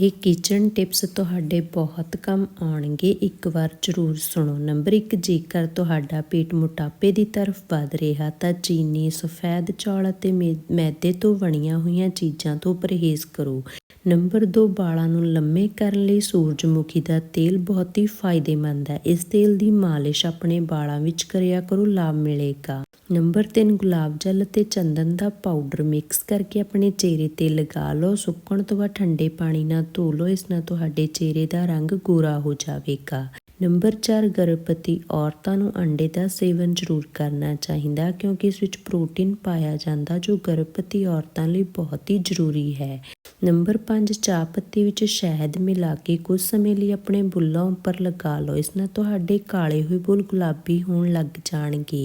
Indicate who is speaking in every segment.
Speaker 1: ਇਹ kitchen tips ਤੁਹਾਡੇ ਬਹੁਤ ਕੰਮ ਆਉਣਗੇ। ਇੱਕ ਵਾਰ ਜ਼ਰੂਰ ਸੁਣੋ। ਨੰਬਰ 1 ਜੇਕਰ ਤੁਹਾਡਾ ਪੇਟ ਮੋਟਾਪੇ ਦੀ ਤਰਫ ਵੱਧ ਰਿਹਾ, ਤਾਂ ਚੀਨੀ, ਸਫੈਦ ਚੌਲ ਅਤੇ ਮੈ- ਮੈਦੇ ਤੋਂ ਬਣੀਆਂ ਹੋਈਆਂ ਚੀਜ਼ਾਂ ਤੋਂ ਪਰਹੇਜ਼ ਕਰੋ। ਨੰਬਰ 2 ਵਾਲਾਂ ਨੂੰ ਲੰਮੇ ਕਰਨ ਲਈ ਸੂਰਜਮੁਖੀ ਦਾ ਤੇਲ ਬਹੁਤ ਹੀ ਫਾਇਦੇਮੰਦ ਹੈ। ਇਸ ਤੇਲ ਦੀ ਮਾਲਿਸ਼ ਆਪਣੇ ਵਾਲਾਂ ਵਿੱਚ ਕਰਿਆ ਕਰੋ, ਲਾਭ ਮਿਲੇਗਾ। ਨੰਬਰ 3 ਗੁਲਾਬ ਜਲ ਅਤੇ ਚੰਦਨ ਦਾ ਪਾਊਡਰ ਮਿਕਸ ਕਰਕੇ ਆਪਣੇ ਚਿਹਰੇ ਤੇ ਲਗਾ ਲਓ। ਸੁੱਕਣ ਤੋਂ ਬਾਅਦ ਠੰਡੇ ਪਾਣੀ ਨਾਲ ਧੋ ਲਓ। ਇਸ ਨਾਲ ਤੁਹਾਡੇ ਚਿਹਰੇ ਦਾ ਰੰਗ ਗੋਰਾ ਹੋ ਜਾਵੇਗਾ। ਨੰਬਰ 4 ਗਰਭਵਤੀ ਔਰਤਾਂ ਨੂੰ ਅੰਡੇ ਦਾ ਸੇਵਨ ਜ਼ਰੂਰ ਕਰਨਾ ਚਾਹੀਦਾ, ਕਿਉਂਕਿ ਇਸ ਵਿੱਚ ਪ੍ਰੋਟੀਨ ਪਾਇਆ ਜਾਂਦਾ ਜੋ ਗਰਭਵਤੀ ਔਰਤਾਂ ਲਈ ਬਹੁਤ ਹੀ ਜ਼ਰੂਰੀ ਹੈ। ਨੰਬਰ 5 ਚਾਹ ਪੱਤੀ ਵਿੱਚ ਸ਼ਹਿਦ ਮਿਲਾ ਕੇ ਕੁਝ ਸਮੇਂ ਲਈ ਆਪਣੇ ਬੁੱਲਾਂ ਉੱਪਰ ਲਗਾ ਲਓ। ਇਸ ਨਾਲ ਤੁਹਾਡੇ ਕਾਲੇ ਹੋਏ ਬੁੱਲ ਗੁਲਾਬੀ ਹੋਣ ਲੱਗ ਜਾਣਗੇ।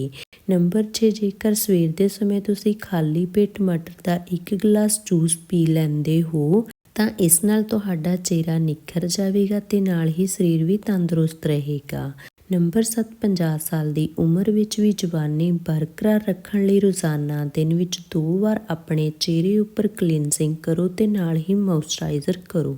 Speaker 1: ਨੰਬਰ 6 ਜੇਕਰ ਸਵੇਰ ਦੇ ਸਮੇਂ ਤੁਸੀਂ ਖਾਲੀ ਪੇਟ ਮਟਰ ਦਾ ਇੱਕ ਗਲਾਸ ਜੂਸ ਪੀ ਲੈਂਦੇ ਹੋ ਤਾਂ ਇਸ ਨਾਲ ਤੁਹਾਡਾ ਚਿਹਰਾ ਨਿਖਰ ਜਾਵੇਗਾ ਤੇ ਨਾਲ ਹੀ ਸਰੀਰ ਵੀ ਤੰਦਰੁਸਤ ਰਹੇਗਾ। ਨੰਬਰ 7 50 ਸਾਲ ਦੀ ਉਮਰ ਵਿੱਚ ਵੀ ਜਵਾਨੀ ਬਰਕਰਾਰ ਰੱਖਣ ਲਈ ਰੋਜ਼ਾਨਾ ਦਿਨ ਵਿੱਚ ਦੋ ਵਾਰ ਆਪਣੇ ਚਿਹਰੇ ਉੱਪਰ ਕਲੀਨਜ਼ਿੰਗ ਕਰੋ ਤੇ ਨਾਲ ਹੀ ਮੋਇਸਚਰਾਈਜ਼ਰ ਕਰੋ।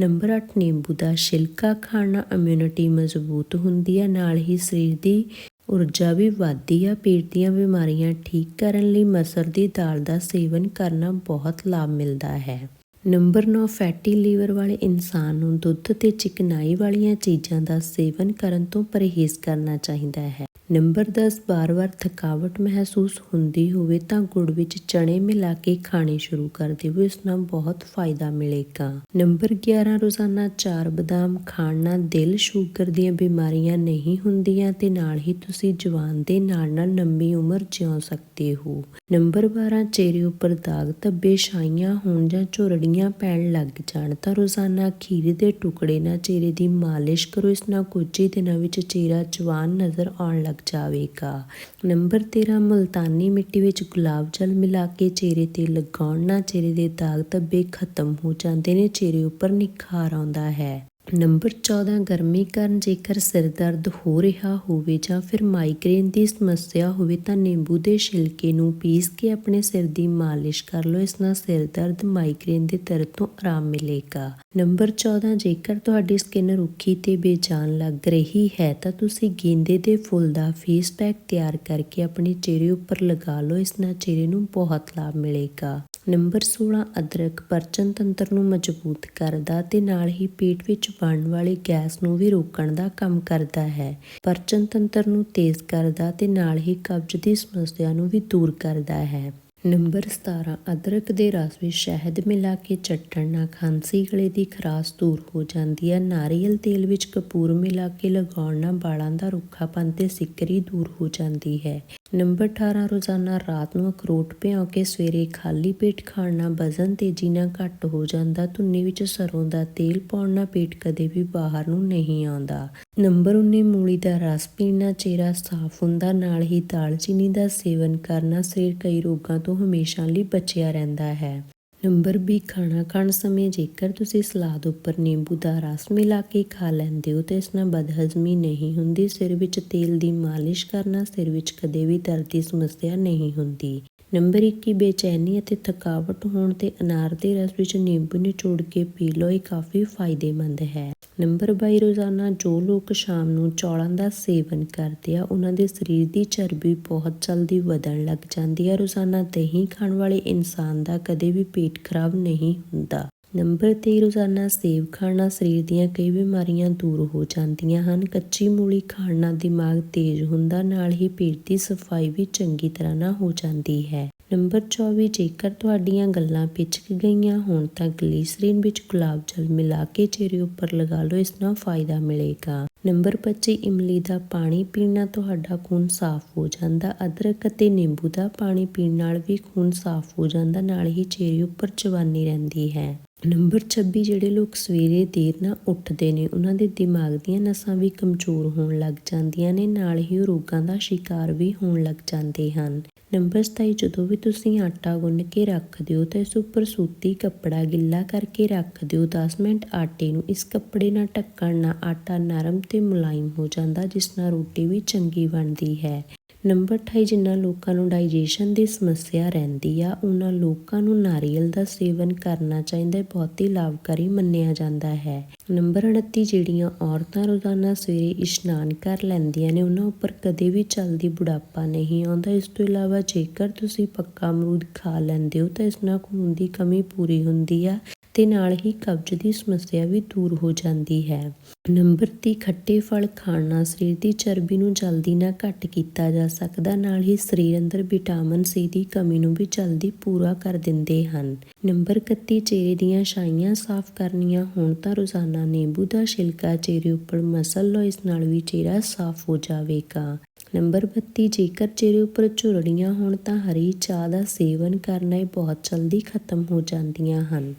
Speaker 1: ਨੰਬਰ 8 ਨਿੰਬੂ ਦਾ ਛਿਲਕਾ ਖਾਣ ਨਾਲ ਇਮਿਊਨਿਟੀ ਮਜ਼ਬੂਤ ਹੁੰਦੀ ਹੈ, ਨਾਲ ਹੀ ਸਰੀਰ ਦੀ ਊਰਜਾ ਵੀ ਵਧਦੀ ਆ, ਪੇਟ ਦੀਆਂ ਬਿਮਾਰੀਆਂ ਠੀਕ ਕਰਨ ਲਈ ਮਸਰ ਦੀ ਦਾਲ ਦਾ ਸੇਵਨ ਕਰਨਾ ਬਹੁਤ ਲਾਭ ਮਿਲਦਾ ਹੈ। ਨੰਬਰ 9 ਫੈਟੀ ਲੀਵਰ ਵਾਲੇ ਇਨਸਾਨ ਨੂੰ ਦੁੱਧ ਤੇ ਚਿਕਨਾਈ ਵਾਲੀਆਂ ਚੀਜ਼ਾਂ ਦਾ ਸੇਵਨ ਕਰਨ ਤੋਂ ਪਰਹੇਜ਼ ਕਰਨਾ ਚਾਹੀਦਾ ਹੈ। ਨੰਬਰ 10 ਬਾਰ-ਬਾਰ ਥਕਾਵਟ ਮਹਿਸੂਸ ਹੁੰਦੀ ਹੋਵੇ ਤਾਂ ਗੁੜ ਵਿੱਚ ਚਣੇ ਮਿਲਾ ਕੇ ਖਾਣੇ ਸ਼ੁਰੂ ਕਰ ਦਿਓ ਇਸ ਨਾਲ ਬਹੁਤ ਫਾਇਦਾ ਮਿਲੇਗਾ। ਨੰਬਰ 11 ਰੋਜ਼ਾਨਾ 4 ਬਦਾਮ ਖਾਣ ਨਾਲ ਦਿਲ ਸ਼ੂਗਰ ਦੀਆਂ ਬਿਮਾਰੀਆਂ ਨਹੀਂ ਹੁੰਦੀਆਂ ਤੇ ਨਾਲ ਹੀ ਤੁਸੀਂ ਜਵਾਨ ਦੇ ਨਾਲ ਨਾਲ ਲੰਬੀ ਉਮਰ ਜਿਉ ਸਕਦੇ ਹੋ। ਨੰਬਰ 12 ਚਿਹਰੇ ਉੱਪਰ ਦਾਗ ਧੱਬੇ ਛਾਈਆਂ ਹੋਣ ਜਾਂ ਝੁਰੜੀਆਂ ਪੈਣ ਲੱਗ ਜਾਣ ਤਾਂ ਰੋਜ਼ਾਨਾ ਖੀਰੇ ਦੇ ਟੁਕੜੇ ਨਾਲ ਚਿਹਰੇ ਦੀ ਮਾਲਿਸ਼ ਕਰੋ, ਇਸ ਨਾਲ ਕੁਝ ਹੀ ਦਿਨਾਂ ਵਿੱਚ ਚਿਹਰਾ ਜਵਾਨ ਨਜ਼ਰ ਆਉਣ ਲੱਗ ਜਾਵੇਗਾ। ਨੰਬਰ 13 ਮੁਲਤਾਨੀ ਮਿੱਟੀ ਵਿੱਚ ਗੁਲਾਬ ਜਲ ਮਿਲਾ ਕੇ ਚਿਹਰੇ ਤੇ ਲਗਾਉਣ ਨਾਲ ਚਿਹਰੇ ਦੇ ਦਾਗ ਧੱਬੇ ਖਤਮ ਹੋ ਜਾਂਦੇ ਨੇ, ਚਿਹਰੇ ਉੱਪਰ ਨਿਖਾਰ ਆਉਂਦਾ ਹੈ। ਨੰਬਰ 14 ਗਰਮੀ ਕਾਰਨ ਜੇਕਰ ਸਿਰ ਦਰਦ ਹੋ ਰਿਹਾ ਹੋਵੇ ਜਾਂ ਫਿਰ ਮਾਈਗ੍ਰੇਨ ਦੀ ਸਮੱਸਿਆ ਹੋਵੇ ਤਾਂ ਨਿੰਬੂ ਦੇ ਛਿਲਕੇ ਨੂੰ ਪੀਸ ਕੇ ਆਪਣੇ ਸਿਰ ਦੀ ਮਾਲਿਸ਼ ਕਰ ਲਓ। ਇਸ ਨਾਲ ਸਿਰ ਦਰਦ ਮਾਈਗ੍ਰੇਨ ਦੇ ਦਰਦ ਤੋਂ ਆਰਾਮ ਮਿਲੇਗਾ। ਨੰਬਰ 14 ਜੇਕਰ ਤੁਹਾਡੀ ਸਕਿਨ ਰੁੱਖੀ ਤੇ ਬੇਜਾਨ ਲੱਗ ਰਹੀ ਹੈ ਤਾਂ ਤੁਸੀਂ ਗੇਂਦੇ ਦੇ ਫੁੱਲ ਦਾ ਫੇਸ ਪੈਕ ਤਿਆਰ ਕਰਕੇ ਆਪਣੇ ਚਿਹਰੇ ਉੱਪਰ ਲਗਾ ਲਓ। ਇਸ ਨਾਲ ਚਿਹਰੇ ਨੂੰ ਬਹੁਤ ਲਾਭ ਮਿਲੇਗਾ। ਨੰਬਰ 16 ਅਦਰਕ ਪਰਚਨ ਤੰਤਰ ਨੂੰ ਮਜ਼ਬੂਤ ਕਰਦਾ ਤੇ ਨਾਲ ਹੀ ਪੇਟ ਵਿੱਚ ਬਣਨ ਵਾਲੀ ਗੈਸ ਨੂੰ ਵੀ ਰੋਕਣ ਦਾ ਕੰਮ ਕਰਦਾ ਹੈ। ਪਰਚਨ ਤੰਤਰ ਨੂੰ ਤੇਜ਼ ਕਰਦਾ ਤੇ ਨਾਲ ਹੀ ਕਬਜ਼ ਦੀ ਸਮੱਸਿਆ ਨੂੰ ਵੀ ਦੂਰ ਕਰਦਾ ਹੈ। ਨੰਬਰ 17 ਅਦਰਕ ਦੇ ਰਸ ਵਿੱਚ ਸ਼ਹਿਦ ਮਿਲਾ ਕੇ ਚੱਟਣ ਨਾਲ ਖਾਂਸੀ ਗਲੇ ਦੀ ਖਰਾਸ਼ ਦੂਰ ਹੋ ਜਾਂਦੀ ਹੈ। ਨਾਰੀਅਲ ਤੇਲ ਵਿੱਚ ਕਪੂਰ ਮਿਲਾ ਕੇ ਲਗਾਉਣ ਨਾਲ ਵਾਲਾਂ ਦਾ ਰੁੱਖਾਪਨ ਤੇ ਸਿੱਕਰੀ ਦੂਰ ਹੋ ਜਾਂਦੀ ਹੈ। ਨੰਬਰ 18 ਰੋਜ਼ਾਨਾ ਰਾਤ ਨੂੰ ਅਖਰੋਟ ਭਿਓ ਕੇ ਸਵੇਰੇ ਖਾਲੀ ਪੇਟ ਖਾਣ ਨਾਲ ਵਜ਼ਨ ਤੇਜ਼ੀ ਨਾਲ ਘੱਟ ਹੋ ਜਾਂਦਾ। ਧੁੰਨੀ ਵਿੱਚ ਸਰੋਂ ਦਾ ਤੇਲ ਪਾਉਣ ਨਾਲ ਪੇਟ ਕਦੇ ਵੀ ਬਾਹਰ ਨੂੰ ਨਹੀਂ ਆਉਂਦਾ। ਨੰਬਰ 19 ਮੂਲੀ ਦਾ ਰਸ ਪੀਣ ਨਾਲ ਚਿਹਰਾ ਸਾਫ਼ ਹੁੰਦਾ। ਨਾਲ ਹੀ ਦਾਲਚੀਨੀ ਦਾ ਸੇਵਨ ਕਰਨਾ ਸਰੀਰ ਕਈ ਰੋਗਾਂ ਤੋਂ ਹਮੇਸ਼ਾ ਲਈ ਬਚਿਆ ਰਹਿੰਦਾ ਹੈ। ਨੰਬਰ 20 ਖਾਣਾ ਖਾਣ ਸਮੇਂ ਜੇਕਰ ਤੁਸੀਂ ਸਲਾਦ ਉੱਪਰ ਨਿੰਬੂ ਦਾ ਰਸ ਮਿਲਾ ਕੇ ਖਾ ਲੈਂਦੇ ਹੋ ਤਾਂ ਇਸ ਨਾਲ ਬਦਹਜ਼ਮੀ ਨਹੀਂ ਹੁੰਦੀ। ਸਿਰ ਵਿੱਚ ਤੇਲ ਦੀ ਮਾਲਿਸ਼ ਕਰਨਾ ਸਿਰ ਵਿੱਚ ਕਦੇ ਵੀ ਦਰਦ ਦੀ ਸਮੱਸਿਆ ਨਹੀਂ ਹੁੰਦੀ। ਨੰਬਰ 21 ਬੇਚੈਨੀ ਅਤੇ ਥਕਾਵਟ ਹੋਣ ਤੇ ਅਨਾਰ ਦੇ ਰਸ ਵਿੱਚ ਨਿੰਬੂ ਨਿਚੋੜ ਕੇ ਪੀ ਲਓ, ਇਹ ਕਾਫੀ ਫਾਇਦੇਮੰਦ ਹੈ। ਨੰਬਰ 22 ਰੋਜ਼ਾਨਾ ਜੋ ਲੋਕ ਸ਼ਾਮ ਨੂੰ ਚੌਲਾਂ ਦਾ ਸੇਵਨ ਕਰਦੇ ਆ, ਉਹਨਾਂ ਦੇ ਸਰੀਰ ਦੀ ਚਰਬੀ ਬਹੁਤ ਜਲਦੀ ਵਧਣ ਲੱਗ ਜਾਂਦੀ ਹੈ ਰੋਜ਼ਾਨਾ ਦਹੀਂ ਖਾਣ ਵਾਲੇ ਇਨਸਾਨ ਦਾ ਕਦੇ ਵੀ ਪੇਟ ਖਰਾਬ ਨਹੀਂ ਹੁੰਦਾ। ਨੰਬਰ 23 ਰੋਜ਼ਾਨਾ ਸੇਬ ਖਾਣਾ ਸਰੀਰ ਦੀਆਂ ਕਈ ਬਿਮਾਰੀਆਂ ਦੂਰ ਹੋ ਜਾਂਦੀਆਂ ਹਨ। ਕੱਚੀ ਮੂਲੀ ਖਾਣ ਨਾਲ ਦਿਮਾਗ ਤੇਜ਼ ਹੁੰਦਾ, ਨਾਲ ਹੀ ਪੇਟ ਦੀ ਸਫ਼ਾਈ ਵੀ ਚੰਗੀ ਤਰ੍ਹਾਂ ਨਾਲ ਹੋ ਜਾਂਦੀ ਹੈ। ਨੰਬਰ 24 ਜੇਕਰ ਤੁਹਾਡੀਆਂ ਗੱਲਾਂ ਪਿਚਕ ਗਈਆਂ ਹੋਣ ਤਾਂ ਗਲੀਸਰੀਨ ਵਿੱਚ ਗੁਲਾਬ ਜਲ ਮਿਲਾ ਕੇ ਚਿਹਰੇ ਉੱਪਰ ਲਗਾ ਲਓ, ਇਸ ਨਾਲ ਫਾਇਦਾ ਮਿਲੇਗਾ। ਨੰਬਰ 25 ਇਮਲੀ ਦਾ ਪਾਣੀ ਪੀਣ ਨਾਲ ਤੁਹਾਡਾ ਖੂਨ ਸਾਫ਼ ਹੋ ਜਾਂਦਾ। ਅਦਰਕ ਅਤੇ ਨਿੰਬੂ ਦਾ ਪਾਣੀ ਪੀਣ ਨਾਲ ਵੀ ਖੂਨ ਸਾਫ਼ ਹੋ ਜਾਂਦਾ, ਨਾਲ ਹੀ ਚਿਹਰੇ ਉੱਪਰ ਜਵਾਨੀ ਰਹਿੰਦੀ ਹੈ। ਨੰਬਰ 26 ਜਿਹੜੇ ਲੋਕ ਸਵੇਰੇ ਦੇਰ ਨਾਲ ਉੱਠਦੇ ਨੇ, ਉਹਨਾਂ ਦੇ ਦਿਮਾਗ ਦੀਆਂ ਨਸਾਂ ਵੀ ਕਮਜ਼ੋਰ ਹੋਣ ਲੱਗ ਜਾਂਦੀਆਂ ਨੇ, ਨਾਲ ਹੀ ਉਹ ਰੋਗਾਂ ਦਾ ਸ਼ਿਕਾਰ ਵੀ ਹੋਣ ਲੱਗ ਜਾਂਦੇ ਹਨ। ਨੰਬਰ 27 ਜਦੋਂ ਵੀ ਤੁਸੀਂ ਆਟਾ ਗੁੰਨ ਕੇ ਰੱਖ ਦਿਓ ਤਾਂ ਇਸ ਉੱਪਰ ਸੂਤੀ ਕੱਪੜਾ ਗਿੱਲਾ ਕਰਕੇ ਰੱਖ ਦਿਓ। 10 ਮਿੰਟ ਆਟੇ ਨੂੰ ਇਸ ਕੱਪੜੇ ਨਾਲ ਢੱਕਣ ਨਾਲ ਆਟਾ ਨਰਮ ਤੇ ਮੁਲਾਇਮ ਹੋ ਜਾਂਦਾ, ਜਿਸ ਨਾਲ ਰੋਟੀ ਵੀ ਚੰਗੀ ਬਣਦੀ ਹੈ। ਨੰਬਰ 28 ਜਿਨ੍ਹਾਂ ਲੋਕਾਂ ਨੂੰ ਡਾਈਜੈਸ਼ਨ ਦੀ ਸਮੱਸਿਆ ਰਹਿੰਦੀ ਆ, ਉਹਨਾਂ ਲੋਕਾਂ ਨੂੰ ਨਾਰੀਅਲ ਦਾ ਸੇਵਨ ਕਰਨਾ ਚਾਹੀਦਾ ਬਹੁਤ ਹੀ ਲਾਭਕਾਰੀ ਮੰਨਿਆ ਜਾਂਦਾ ਹੈ। ਨੰਬਰ 29 ਜਿਹੜੀਆਂ ਔਰਤਾਂ ਰੋਜ਼ਾਨਾ ਸਵੇਰੇ ਇਸ਼ਨਾਨ ਕਰ ਲੈਂਦੀਆਂ ਨੇ, ਉਹਨਾਂ ਉੱਪਰ ਕਦੇ ਵੀ ਜਲਦੀ ਬੁਢਾਪਾ ਨਹੀਂ ਆਉਂਦਾ। ਇਸ ਤੋਂ ਇਲਾਵਾ ਜੇਕਰ ਤੁਸੀਂ ਪੱਕਾ ਅਮਰੂਦ ਖਾ ਲੈਂਦੇ ਹੋ, ਤਾਂ ਇਸ ਨਾਲ ਖੂਨ ਦੀ ਕਮੀ ਪੂਰੀ ਹੁੰਦੀ ਆ। ਤੇ ਨਾਲ ਹੀ ਕਬਜ਼ ਦੀ ਸਮੱਸਿਆ ਵੀ ਦੂਰ ਹੋ ਜਾਂਦੀ ਹੈ। ਨੰਬਰ 30 ਖੱਟੇ ਫਲ ਖਾਣ ਨਾਲ ਸਰੀਰ ਦੀ ਚਰਬੀ ਨੂੰ ਜਲਦੀ ਨਾ ਘੱਟ ਕੀਤਾ ਜਾ ਸਕਦਾ, ਨਾਲ ਹੀ ਸਰੀਰ ਅੰਦਰ ਵਿਟਾਮਿਨ ਸੀ ਦੀ ਕਮੀ ਨੂੰ ਵੀ ਜਲਦੀ ਪੂਰਾ ਕਰ ਦਿੰਦੇ ਹਨ। ਨੰਬਰ 31 ਚਿਹਰੇ ਦੀਆਂ ਛਾਈਆਂ ਸਾਫ਼ ਕਰਨੀਆਂ ਹੋਣ ਤਾਂ ਰੋਜ਼ਾਨਾ ਨਿੰਬੂ ਦਾ ਛਿਲਕਾ ਚਿਹਰੇ ਉੱਪਰ ਮਸਲ ਲਓ ਇਸ ਨਾਲ ਵੀ ਚਿਹਰਾ ਸਾਫ਼ ਹੋ ਜਾਵੇਗਾ। ਨੰਬਰ 32 ਜੇਕਰ ਚਿਹਰੇ ਉੱਪਰ ਝੁਰੜੀਆਂ ਹੋਣ ਤਾਂ ਹਰੀ ਚਾਹ ਦਾ ਸੇਵਨ ਕਰਨਾ ਇਹ ਬਹੁਤ ਜਲਦੀ ਖਤਮ ਹੋ ਜਾਂਦੀਆਂ ਹਨ।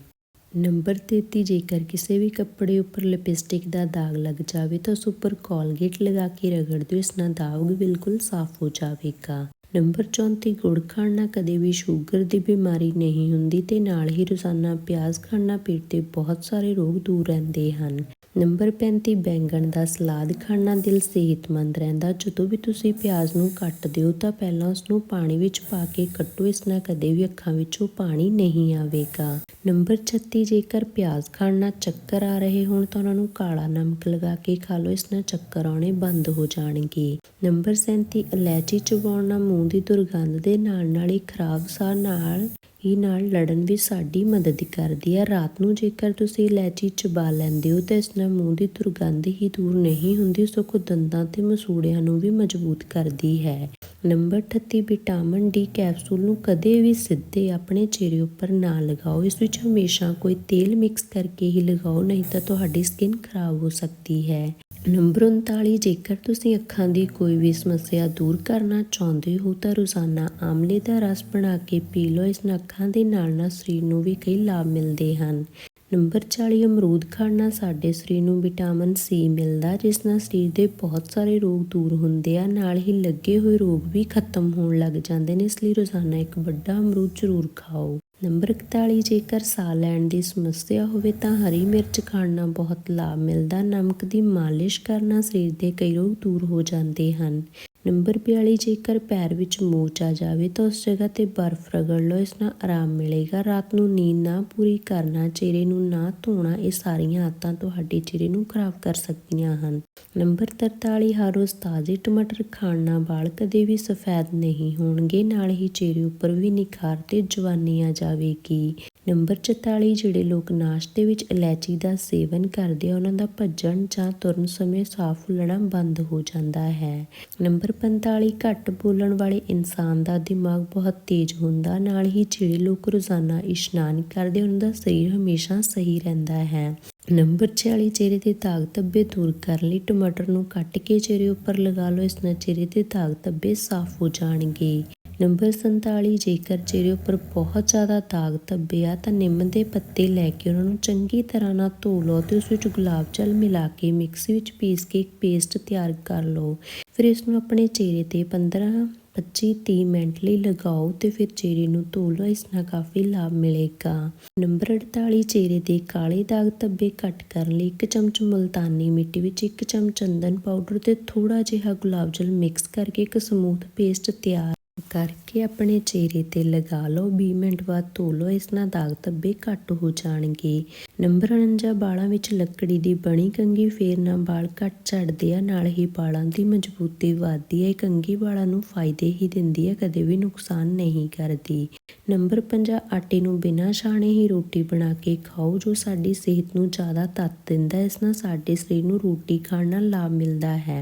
Speaker 1: ਨੰਬਰ 33 ਜੇਕਰ ਕਿਸੇ ਵੀ ਕੱਪੜੇ ਉੱਪਰ ਲਿਪਸਟਿਕ ਦਾ ਦਾਗ ਲੱਗ ਜਾਵੇ ਤਾਂ ਉਸ ਉੱਪਰ ਕੋਲਗੇਟ ਲਗਾ ਕੇ ਰਗੜ ਦਿਓ, ਇਸ ਨਾਲ ਦਾਗ ਬਿਲਕੁਲ ਸਾਫ਼ ਹੋ ਜਾਵੇਗਾ। ਨੰਬਰ 34 ਗੁੜ ਖਾਣ ਨਾਲ ਕਦੇ ਵੀ ਸ਼ੂਗਰ ਦੀ ਬਿਮਾਰੀ ਨਹੀਂ ਹੁੰਦੀ ਤੇ ਨਾਲ ਹੀ ਰੋਜ਼ਾਨਾ ਪਿਆਜ਼ ਖਾਣ ਨਾਲ ਪੇਟ ਦੇ ਬਹੁਤ ਸਾਰੇ ਰੋਗ ਦੂਰ ਰਹਿੰਦੇ ਹਨ। ਨੰਬਰ 35 ਬੈਂਗਣ ਦਾ ਸਲਾਦ ਖਾਣ ਨਾਲ ਦਿਲ ਸਿਹਤਮੰਦ ਰਹਿੰਦਾ। ਜਦੋਂ ਵੀ ਤੁਸੀਂ ਪਿਆਜ਼ ਨੂੰ ਕੱਟਦੇ ਹੋ ਤਾਂ ਪਹਿਲਾਂ ਉਸ ਨੂੰ ਪਾਣੀ ਵਿੱਚ ਪਾ ਕੇ ਕੱਟੋ। ਇਸ ਨਾਲ ਕਦੇ ਵੀ ਅੱਖਾਂ ਵਿੱਚੋਂ ਪਾਣੀ ਨਹੀਂ ਆਵੇਗਾ। ਨੰਬਰ 36 ਜੇਕਰ ਪਿਆਜ਼ ਖਾਣ ਨਾਲ ਚੱਕਰ ਆ ਰਹੇ ਹੋਣ ਤਾਂ ਉਹਨਾਂ ਨੂੰ ਕਾਲਾ ਨਮਕ ਲਗਾ ਕੇ ਖਾ ਲਓ। ਇਸ ਨਾਲ ਚੱਕਰ ਆਉਣੇ ਬੰਦ ਹੋ ਜਾਣਗੇ। ਨੰਬਰ 37 ਇਲਾਇਚੀ ਚਬਾਉਣ ਨਾਲ ਮੂੰਹ ਦੀ ਦੁਰਗੰਧ ਦੇ ਨਾਲ ਨਾਲ ਹੀ ਖਰਾਬ ਸਾਹ ਨਾਲ ਇਹ ਨਾਲ ਲੜਨ ਵਿੱਚ ਸਾਡੀ ਮਦਦ ਕਰਦੀ ਹੈ ਰਾਤ ਨੂੰ ਜੇਕਰ ਤੁਸੀਂ ਇਲਾਇਚੀ ਚਬਾ ਲੈਂਦੇ ਹੋ ਤਾਂ ਇਸ ਨਾਲ ਮੂੰਹ ਦੀ ਦੁਰਗੰਧ ਹੀ ਦੂਰ ਨਹੀਂ ਹੁੰਦੀ ਸਗੋਂ ਦੰਦਾਂ ਤੇ ਮਸੂੜਿਆਂ ਨੂੰ ਵੀ ਮਜ਼ਬੂਤ ਕਰਦੀ ਹੈ। ਨੰਬਰ 38 ਵਿਟਾਮਿਨ ਡੀ ਕੈਪਸੂਲ ਨੂੰ ਕਦੇ ਵੀ ਸਿੱਧੇ ਆਪਣੇ ਚਿਹਰੇ ਉੱਪਰ ਨਾ ਲਗਾਓ। ਇਸ ਵਿੱਚ ਹਮੇਸ਼ਾ ਕੋਈ ਤੇਲ ਮਿਕਸ ਕਰਕੇ ਹੀ ਲਗਾਓ, ਨਹੀਂ ਤਾਂ ਤੁਹਾਡੀ ਸਕਿਨ ਖਰਾਬ ਹੋ ਸਕਦੀ ਹੈ। ਨੰਬਰ 39 ਜੇਕਰ ਤੁਸੀਂ ਅੱਖਾਂ ਦੀ ਕੋਈ ਵੀ ਸਮੱਸਿਆ ਦੂਰ ਕਰਨਾ ਚਾਹੁੰਦੇ ਹੋ, ਤਾਂ ਰੋਜ਼ਾਨਾ ਆਮਲੇ ਦਾ ਰਸ ਬਣਾ ਕੇ ਪੀ ਲਓ। ਇਸ ਨਾਲ ਅੱਖਾਂ ਦੇ ਨਾਲ ਨਾਲ ਸਰੀਰ ਨੂੰ ਵੀ ਕਈ ਲਾਭ ਮਿਲਦੇ ਹਨ। ਨੰਬਰ 40 ਅਮਰੂਦ ਖਾਣ ਨਾਲ ਸਾਡੇ ਸਰੀਰ ਨੂੰ ਵਿਟਾਮਿਨ ਸੀ ਮਿਲਦਾ, ਜਿਸ ਨਾਲ ਸਰੀਰ ਦੇ ਬਹੁਤ ਸਾਰੇ ਰੋਗ ਦੂਰ ਹੁੰਦੇ ਆ। ਨਾਲ ਹੀ ਲੱਗੇ ਹੋਏ ਰੋਗ ਵੀ ਖਤਮ ਹੋਣ ਲੱਗ ਜਾਂਦੇ ਨੇ, ਇਸ ਲਈ ਰੋਜ਼ਾਨਾ ਇੱਕ ਵੱਡਾ ਅਮਰੂਦ ਜ਼ਰੂਰ ਖਾਓ। ਨੰਬਰ 41 ਜੇਕਰ ਸਾਹ ਲੈਣ ਦੀ ਸਮੱਸਿਆ ਹੋਵੇ ਤਾਂ ਹਰੀ ਮਿਰਚ ਖਾਣ ਨਾਲ ਬਹੁਤ ਲਾਭ ਮਿਲਦਾ। ਨਮਕ ਦੀ ਮਾਲਿਸ਼ ਕਰਨਾ ਸਰੀਰ ਦੇ ਕਈ ਰੋਗ ਦੂਰ ਹੋ ਜਾਂਦੇ ਹਨ। ਨੰਬਰ 42 ਜੇਕਰ ਪੈਰ ਵਿੱਚ ਮੋਚ ਆ ਜਾਵੇ ਤਾਂ ਉਸ ਜਗ੍ਹਾ ਤੇ ਬਰਫ਼ ਰਗੜ ਲਓ, ਇਸ ਨਾਲ ਆਰਾਮ ਮਿਲੇਗਾ। ਰਾਤ ਨੂੰ ਨੀਂਦ ਨਾ ਪੂਰੀ ਕਰਨਾ, ਚਿਹਰੇ ਨੂੰ ਨਾ ਧੋਣਾ, ਇਹ ਸਾਰੀਆਂ ਆਦਤਾਂ ਤੁਹਾਡੇ ਚਿਹਰੇ ਨੂੰ ਖਰਾਬ ਕਰ ਸਕਦੀਆਂ ਹਨ। ਨੰਬਰ 43 ਹਰ ਰੋਜ਼ ਤਾਜ਼ੇ ਟਮਾਟਰ ਖਾਣ ਨਾਲ ਵਾਲ ਕਦੇ ਵੀ ਸਫੈਦ ਨਹੀਂ ਹੋਣਗੇ, ਨਾਲ ਹੀ ਚਿਹਰੇ ਉੱਪਰ ਵੀ ਨਿਖਾਰ ਤੇ ਜਵਾਨੀ ਆ ਜਾਵੇਗੀ। ਨੰਬਰ 44 ਜਿਹੜੇ ਲੋਕ ਨਾਸ਼ਤੇ ਵਿੱਚ ਇਲਾਇਚੀ ਦਾ ਸੇਵਨ ਕਰਦੇ ਆ, ਉਹਨਾਂ ਦਾ ਭੱਜਣ ਜਾਂ ਤੁਰਨ ਸਮੇਂ ਸਾਹ ਫੁੱਲਣਾ ਬੰਦ ਹੋ ਜਾਂਦਾ ਹੈ। ਨੰਬਰ 45 ਘੱਟ ਬੋਲਣ ਵਾਲੇ ਇਨਸਾਨ ਦਾ ਦਿਮਾਗ ਬਹੁਤ ਤੇਜ਼ ਹੁੰਦਾ, ਨਾਲ ਹੀ ਜਿਹੜੇ ਲੋਕ ਰੋਜ਼ਾਨਾ ਇਸ਼ਨਾਨ ਕਰਦੇ, ਉਹਨਾਂ ਦਾ ਸਰੀਰ ਹਮੇਸ਼ਾ ਸਹੀ ਰਹਿੰਦਾ ਹੈ। ਨੰਬਰ 46 ਚਿਹਰੇ ਦੇ ਦਾਗ ਧੱਬੇ ਦੂਰ ਕਰਨ ਲਈ ਟਮਾਟਰ ਨੂੰ ਕੱਟ ਕੇ ਚਿਹਰੇ ਉੱਪਰ ਲਗਾ ਲਓ, ਇਸ ਨਾਲ ਚਿਹਰੇ ਦੇ ਦਾਗ ਧੱਬੇ ਸਾਫ਼ ਹੋ ਜਾਣਗੇ। ਨੰਬਰ 47 ਜੇਕਰ ਚਿਹਰੇ ਉੱਪਰ ਬਹੁਤ ਜ਼ਿਆਦਾ ਦਾਗ ਧੱਬੇ ਆ, ਤਾਂ ਨਿੰਮ ਦੇ ਪੱਤੇ ਲੈ ਕੇ ਉਹਨਾਂ ਨੂੰ ਚੰਗੀ ਤਰ੍ਹਾਂ ਨਾਲ ਧੋ ਲਓ ਤੇ ਉਸ ਵਿੱਚ ਗੁਲਾਬ ਜਲ ਮਿਲਾ ਕੇ ਮਿਕਸੀ ਵਿੱਚ ਪੀਸ ਕੇ ਇੱਕ ਪੇਸਟ ਤਿਆਰ ਕਰ ਲਓ। ਫਿਰ ਇਸ ਨੂੰ ਆਪਣੇ ਚਿਹਰੇ ਤੇ 15 25 30 ਮਿੰਟ ਲਈ ਲਗਾਓ ਤੇ ਫਿਰ ਚਿਹਰੇ ਨੂੰ ਧੋ ਲਓ, ਇਸ ਨਾਲ ਕਾਫੀ ਲਾਭ ਮਿਲੇਗਾ। ਨੰਬਰ 48 ਚਿਹਰੇ ਦੇ ਕਾਲੇ ਦਾਗ ਧੱਬੇ ਘੱਟ ਕਰਨ ਲਈ ਇੱਕ ਚਮਚ ਮੁਲਤਾਨੀ ਮਿੱਟੀ ਵਿੱਚ ਇੱਕ ਚਮਚ ਚੰਦਨ ਪਾਊਡਰ ਤੇ ਥੋੜਾ ਜਿਹਾ ਗੁਲਾਬ ਜਲ ਮਿਕਸ ਕਰਕੇ ਇੱਕ ਸਮੂਥ ਪੇਸਟ ਤਿਆਰ ਕਰਕੇ ਆਪਣੇ ਚਿਹਰੇ ਤੇ ਲਗਾ ਲਓ। 20 ਮਿੰਟ ਬਾਅਦ ਧੋ ਲਓ। ਇਸ ਨਾਲ ਦਾਗ ਧੱਬੇ ਘੱਟ ਹੋ ਜਾਣਗੇ। ਨੰਬਰ 49 ਵਾਲਾਂ ਵਿੱਚ ਲੱਕੜੀ ਦੀ ਬਣੀ ਕੰਘੀ ਫੇਰ ਨਾਲ ਬਾਲ ਘੱਟ ਝੜਦੇ ਆ, ਨਾਲ ਹੀ ਬਾਲਾਂ ਦੀ ਮਜ਼ਬੂਤੀ ਵਧਦੀ ਹੈ ਇਹ ਕੰਘੀ ਵਾਲਾਂ ਨੂੰ ਫਾਇਦੇ ਹੀ ਦਿੰਦੀ ਹੈ ਕਦੇ ਵੀ ਨੁਕਸਾਨ ਨਹੀਂ ਕਰਦੀ। ਨੰਬਰ 50 ਆਟੇ ਨੂੰ ਬਿਨਾਂ ਛਾਣੇ ਹੀ ਰੋਟੀ ਬਣਾ ਕੇ ਖਾਓ, ਜੋ ਸਾਡੀ ਸਿਹਤ ਨੂੰ ਜ਼ਿਆਦਾ ਤੱਤ ਦਿੰਦਾ ਇਸ ਨਾਲ ਸਾਡੇ ਸਰੀਰ ਨੂੰ ਰੋਟੀ ਖਾਣ ਨਾਲ ਲਾਭ ਮਿਲਦਾ ਹੈ।